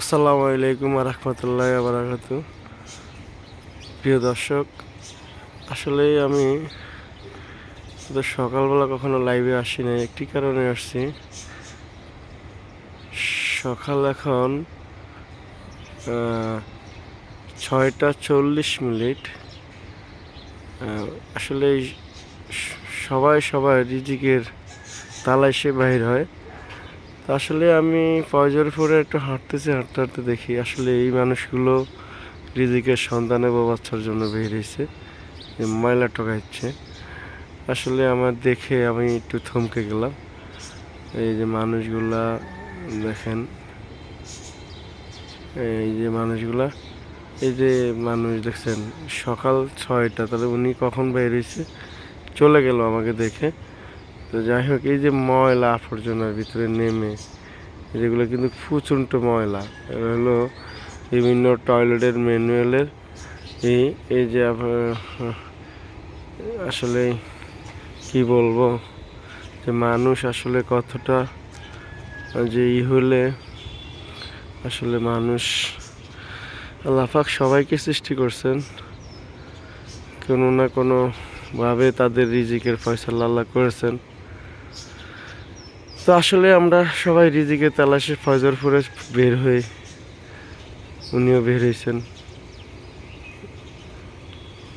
আসসালামু আলাইকুম রহমতুল্লাহ বারাকাত প্রিয় দর্শক, আসলে আমি সকালবেলা কখনো লাইভে আসি না একটি কারণে আসছি। সকাল এখন ছয়টা চল্লিশ মিনিট। আসলে সবাই সবাই রিজিকের তালাশে বাহির হয়। আসলে আমি ফয়জরপুরে একটু হাঁটতেছি, হাঁটতে হাঁটতে দেখি আসলে এই মানুষগুলো রিজিকের সন্তানে বা বাচ্চার জন্য বেরিয়েছে ময়লা ঠকাচ্ছে। আসলে আমার দেখে আমি একটু থমকে গেলাম। এই যে মানুষগুলা, দেখেন। এই যে মানুষগুলা, এই যে মানুষ দেখছেন, সকাল ছয়টা, তাহলে উনি কখন বের হয়েছে? চলে গেল আমাকে দেখে। তো যাই হোক, এই যে ময়লা আবর্জনার ভিতরে নেমে, যেগুলো কিন্তু প্রচণ্ড ময়লা হলো বিভিন্ন টয়লেটের ম্যানুয়ালের, এই এই যে আসলে কি বলব, যে মানুষ আসলে কতটা যে ই হলে আসলে মানুষ আল্লাপাক সবাইকে সৃষ্টি করছেন। কোনো না কোনোভাবে তাদের রিজিকের ফয়সালা আল্লাহ করেছেন। তো আসলে আমরা সবাই রিজিকের তালাশে ফয়জরপুরে বের হয়ে উনিও বের হয়েছেন।